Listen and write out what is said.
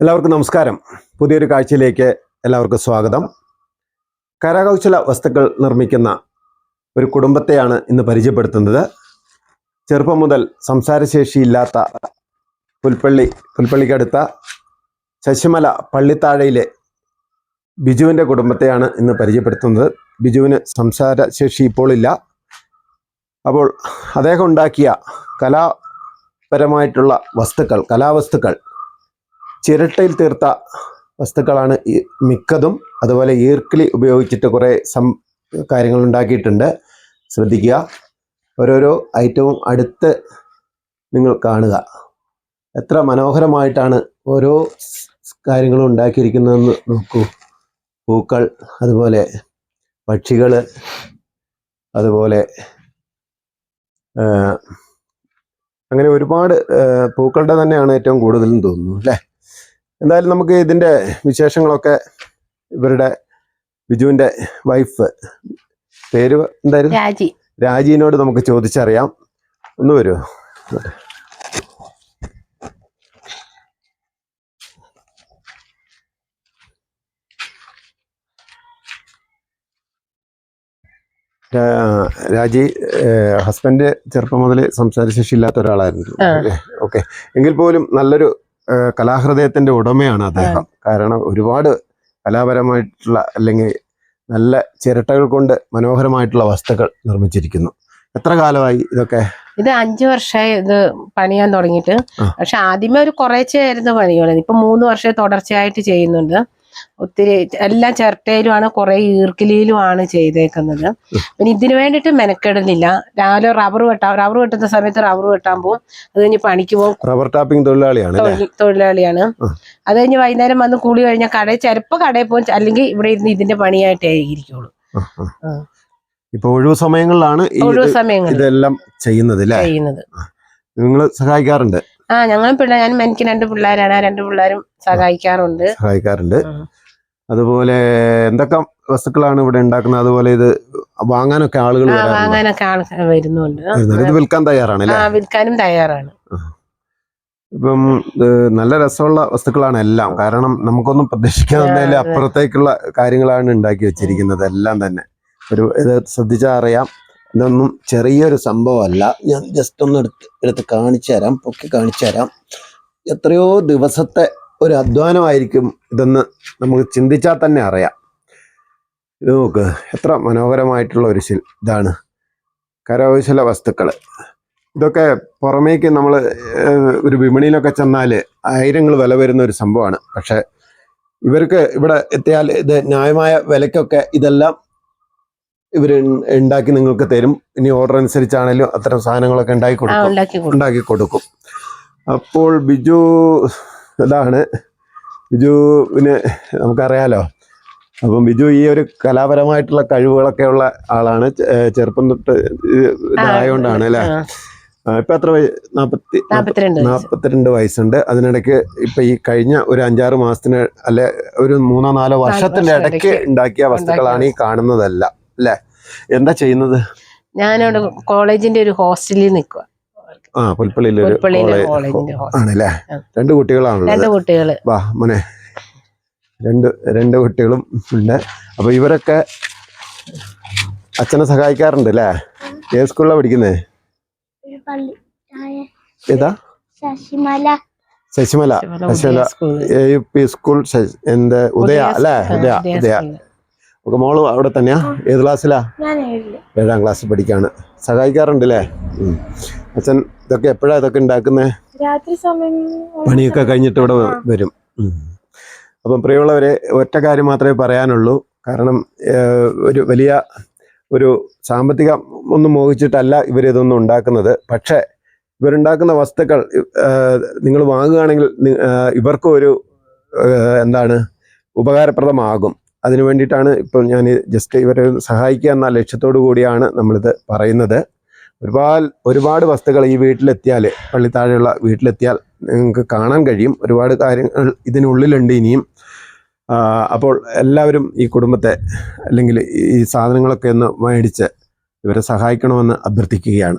എല്ലാവർക്കും നമസ്കാരം. പുതിയൊരു കാഴ്ചയിലേക്ക് എല്ലാവർക്കും സ്വാഗതം. കരകൗശല വസ്തുക്കൾ നിർമ്മിക്കുന്ന ഒരു കുടുംബത്തെയാണ് ഇന്ന് പരിചയപ്പെടുത്തുന്നത്. ചെറുപ്പം മുതൽ സംസാരശേഷിയില്ലാത്ത പുൽപ്പള്ളി പുൽപ്പള്ളിക്കടുത്ത ശശിമല പള്ളിത്താഴയിലെ ബിജുവിന്റെ കുടുംബത്തെയാണ് ഇന്ന് പരിചയപ്പെടുത്തുന്നത്. ബിജുവിന് സംസാരശേഷി ഇപ്പോൾ ഇല്ല. അപ്പോൾ അദ്ദേഹം ഉണ്ടാക്കിയ കലാപരമായിട്ടുള്ള വസ്തുക്കൾ കലാവസ്തുക്കൾ ചിരട്ടയിൽ തീർത്ത വസ്തുക്കളാണ് മിക്കതും. അതുപോലെ ഈർക്കിളി ഉപയോഗിച്ചിട്ട് കുറേ സം കാര്യങ്ങൾ ഉണ്ടാക്കിയിട്ടുണ്ട്. ശ്രദ്ധിക്കുക. ഓരോരോ ഐറ്റവും അടുത്ത് നിങ്ങൾ കാണുക. എത്ര മനോഹരമായിട്ടാണ് ഓരോ കാര്യങ്ങളും ഉണ്ടാക്കിയിരിക്കുന്നതെന്ന് നോക്കൂ. പൂക്കൾ അതുപോലെ പക്ഷികൾ അതുപോലെ അങ്ങനെ ഒരുപാട് പൂക്കളുടെ തന്നെയാണ് ഏറ്റവും കൂടുതലും തോന്നുന്നു അല്ലേ? എന്തായാലും നമുക്ക് ഇതിന്റെ വിശേഷങ്ങളൊക്കെ ഇവരുടെ ബിജുവിന്റെ വൈഫ് പേര് എന്തായിരുന്നു? രാജി. രാജീനോട് നമുക്ക് ചോദിച്ചറിയാം. ഒന്ന് വരുമോ രാജി ഹസ്ബൻഡ് ചെറുപ്പം മുതൽ സംസാരശേഷി ഇല്ലാത്ത ഒരാളായിരുന്നു. ഓക്കെ. എങ്കിൽ പോലും നല്ലൊരു കലാഹൃദയത്തിന്റെ ഉടമയാണ് അദ്ദേഹം. കാരണം ഒരുപാട് കലാപരമായിട്ടുള്ള അല്ലെങ്കിൽ നല്ല ചിരട്ടകൾ കൊണ്ട് മനോഹരമായിട്ടുള്ള വസ്തുക്കൾ നിർമ്മിച്ചിരിക്കുന്നു. എത്ര കാലമായി ഇതൊക്കെ? ഇത് അഞ്ചു വർഷമായി ഇത് പണിയാൻ തുടങ്ങിയിട്ട്. പക്ഷെ ആദ്യമേ ഒരു കുറേച്ചായിരുന്നു പണിയുള്ളത് ഇപ്പൊ മൂന്ന് വർഷം തുടർച്ചയായിട്ട് ചെയ്യുന്നുണ്ട്. ഒത്തിരി എല്ലാം ചിരട്ടയിലുമാണ് കുറെ ഈർക്കിലിയിലുമാണ് ചെയ്തേക്കുന്നത്. പിന്നെ ഇതിനു വേണ്ടിയിട്ട് മെനക്കെടുന്നില്ല. രാവിലെ റബ്ബർ വെട്ടാം റബ്ബർ വെട്ടുന്ന സമയത്ത് റബ്ബർ വെട്ടാൻ പോകും അത് കഴിഞ്ഞ് പണിക്ക് പോകും റബ്ബർ ടാപ്പിംഗ് തൊഴിലാളിയാണ് തൊഴിലാളിയാണ്. അത് കഴിഞ്ഞ് വൈകുന്നേരം വന്ന് കൂടി കഴിഞ്ഞാൽ കടയിൽ ചിലപ്പോൾ കടയിൽ പോകും അല്ലെങ്കിൽ ഇവിടെ ഇരുന്ന് ഇതിന്റെ പണിയായിട്ടേ ഇരിക്കുള്ളൂ. ഇപ്പൊ ഒഴിവു സമയങ്ങളിലാണ് ഇതെല്ലാം ചെയ്യുന്നത് അല്ലേ? ചെയ്യുന്നത്. നിങ്ങൾ സഹായിക്കാറുണ്ട്? ആ ഞങ്ങളും പിള്ളേർ ഞാൻ എനിക്ക് രണ്ട് പിള്ളേരാണ്. ആ രണ്ട് പിള്ളേരും സഹായിക്കാറുണ്ട്. സഹായിക്കാറുണ്ട്. അതുപോലെ എന്തൊക്കെ വസ്തുക്കളാണ് ഇവിടെ ഉണ്ടാക്കുന്നത്? അതുപോലെ ഇത് വാങ്ങാനൊക്കെ ആളുകൾ വാങ്ങാനൊക്കെ ആൾക്കാർ വരുന്നുണ്ട്. ഇത് വിൽക്കാൻ തയ്യാറാണ് ആ വിൽക്കാനും തയ്യാറാണ്. ഇപ്പം നല്ല രസമുള്ള വസ്തുക്കളാണ് എല്ലാം. കാരണം നമുക്കൊന്നും പ്രതീക്ഷിക്കാതെ അപ്പുറത്തേക്കുള്ള കാര്യങ്ങളാണ് ഉണ്ടാക്കി വെച്ചിരിക്കുന്നത്. എല്ലാം തന്നെ. ഒരു ഇത് ശ്രദ്ധിച്ചാൽ അറിയാം. ഇതൊന്നും ചെറിയൊരു സംഭവമല്ല. ഞാൻ ജസ്റ്റ് ഒന്ന് എടുത്ത് എടുത്ത് കാണിച്ചു തരാം പൊക്കി കാണിച്ചു തരാം. എത്രയോ ദിവസത്തെ ഒരു അധ്വാനമായിരിക്കും ഇതെന്ന് നമുക്ക് ചിന്തിച്ചാൽ തന്നെ അറിയാം. ഇത് നോക്ക് എത്ര മനോഹരമായിട്ടുള്ള ഒരു ശിൽ ഇതാണ്. കരകൗശല വസ്തുക്കൾ ഇതൊക്കെ പുറമേക്ക് നമ്മൾ ഒരു വിപണിയിലൊക്കെ ചെന്നാൽ ആയിരങ്ങൾ വില വരുന്ന ഒരു സംഭവമാണ്. പക്ഷേ ഇവർക്ക് ഇവിടെ എത്തിയാൽ ഇത് ന്യായമായ വിലക്കൊക്കെ ഇതെല്ലാം ഇവർ ഉണ്ടാക്കി നിങ്ങൾക്ക് തരും. ഇനി ഓർഡർ അനുസരിച്ചാണെങ്കിലും അത്തരം സാധനങ്ങളൊക്കെ ഉണ്ടാക്കി കൊടുക്കും. ഉണ്ടാക്കി കൊടുക്കും. അപ്പോൾ ബിജു ഇതാണ്. ബിജുവിന് നമുക്കറിയാലോ. അപ്പം ബിജു ഈ ഒരു കലാപരമായിട്ടുള്ള കഴിവുകളൊക്കെ ഉള്ള ആളാണ്. ചെറുപ്പം തൊട്ട് ഇതായോണ്ടാണ് അല്ലേ? ഇപ്പൊ എത്ര നാപ്പത്തി നാപ്പത്തിരണ്ട് വയസ്സ്. നാപ്പത്തിരണ്ട് വയസ്സുണ്ട്. അതിനിടയ്ക്ക് ഇപ്പൊ ഈ കഴിഞ്ഞ ഒരു അഞ്ചാറ് മാസത്തിന് അല്ലെ ഒരു മൂന്നോ നാലോ വർഷത്തിന്റെ ഇടയ്ക്ക് ഉണ്ടാക്കിയ വസ്തുക്കളാണ് ഈ കാണുന്നതല്ല. അല്ലെ എന്താ ചെയ്യുന്നത്? ഞാനവിടെ കോളേജിന്റെ ഒരു ഹോസ്റ്റലിൽ നിൽക്കുക ആ പുൽപ്പള്ളിയിൽ ഒരു പുൽപ്പള്ളിയിലെ കോളേ- കോളേജിന്റെ ഹോസ്റ്റൽ. ആണല്ലേ? രണ്ട് കുട്ടികളാണുള്ളത്. രണ്ട് കുട്ടികൾ വാ മോനെ. രണ്ട് രണ്ട് കുട്ടികളും ഉണ്ട്. അപ്പൊ ഇവരൊക്കെ അച്ഛനെ സഹായിക്കാറുണ്ട് അല്ലേ ഏത് സ്കൂളിലാണ് പഠിക്കുന്നേ? ഏതാ? Sasimala. Sasimala. Sasimala A U P school എന്ത്? ഉദയ അല്ലേ ഉദയ ഉദയ ഒക്കെ മോൾ അവിടെ തന്നെയാ? ഏത് ക്ലാസ്സിലാ ഏഴാം ക്ലാസ്സിൽ പഠിക്കാണ്. സഹായിക്കാറുണ്ട് അല്ലേ അച്ഛൻ ഇതൊക്കെ എപ്പോഴാ ഇതൊക്കെ ഉണ്ടാക്കുന്നേ? രാത്രി സമയം പണിയൊക്കെ കഴിഞ്ഞിട്ട് ഇവിടെ വരും. അപ്പം പ്രിയമുള്ളവരെ ഒറ്റ കാര്യം മാത്രമേ പറയാനുള്ളൂ. കാരണം ഒരു വലിയ ഒരു സാമ്പത്തികം ഒന്നും മോഹിച്ചിട്ടല്ല ഇവരിതൊന്നും ഉണ്ടാക്കുന്നത്. പക്ഷേ ഇവരുണ്ടാക്കുന്ന വസ്തുക്കൾ നിങ്ങൾ വാങ്ങുകയാണെങ്കിൽ ഇവർക്കും ഒരു എന്താണ് ഉപകാരപ്രദമാകും. അതിനു വേണ്ടിയിട്ടാണ് ഇപ്പോൾ ഞാൻ ജസ്റ്റ് ഇവരെ സഹായിക്കുക എന്ന ലക്ഷ്യത്തോടു കൂടിയാണ് നമ്മളിത് പറയുന്നത്. ഒരുപാട് ഒരുപാട് വസ്തുക്കൾ ഈ വീട്ടിലെത്തിയാൽ പള്ളിത്താഴെയുള്ള വീട്ടിലെത്തിയാൽ നിങ്ങൾക്ക് കാണാൻ കഴിയും. ഒരുപാട് കാര്യങ്ങൾ ഇതിനുള്ളിലുണ്ട് ഇനിയും. അപ്പോൾ എല്ലാവരും ഈ കുടുംബത്തെ അല്ലെങ്കിൽ ഈ സാധനങ്ങളൊക്കെ ഒന്ന് മേടിച്ച് ഇവരെ സഹായിക്കണമെന്ന് അഭ്യർത്ഥിക്കുകയാണ്.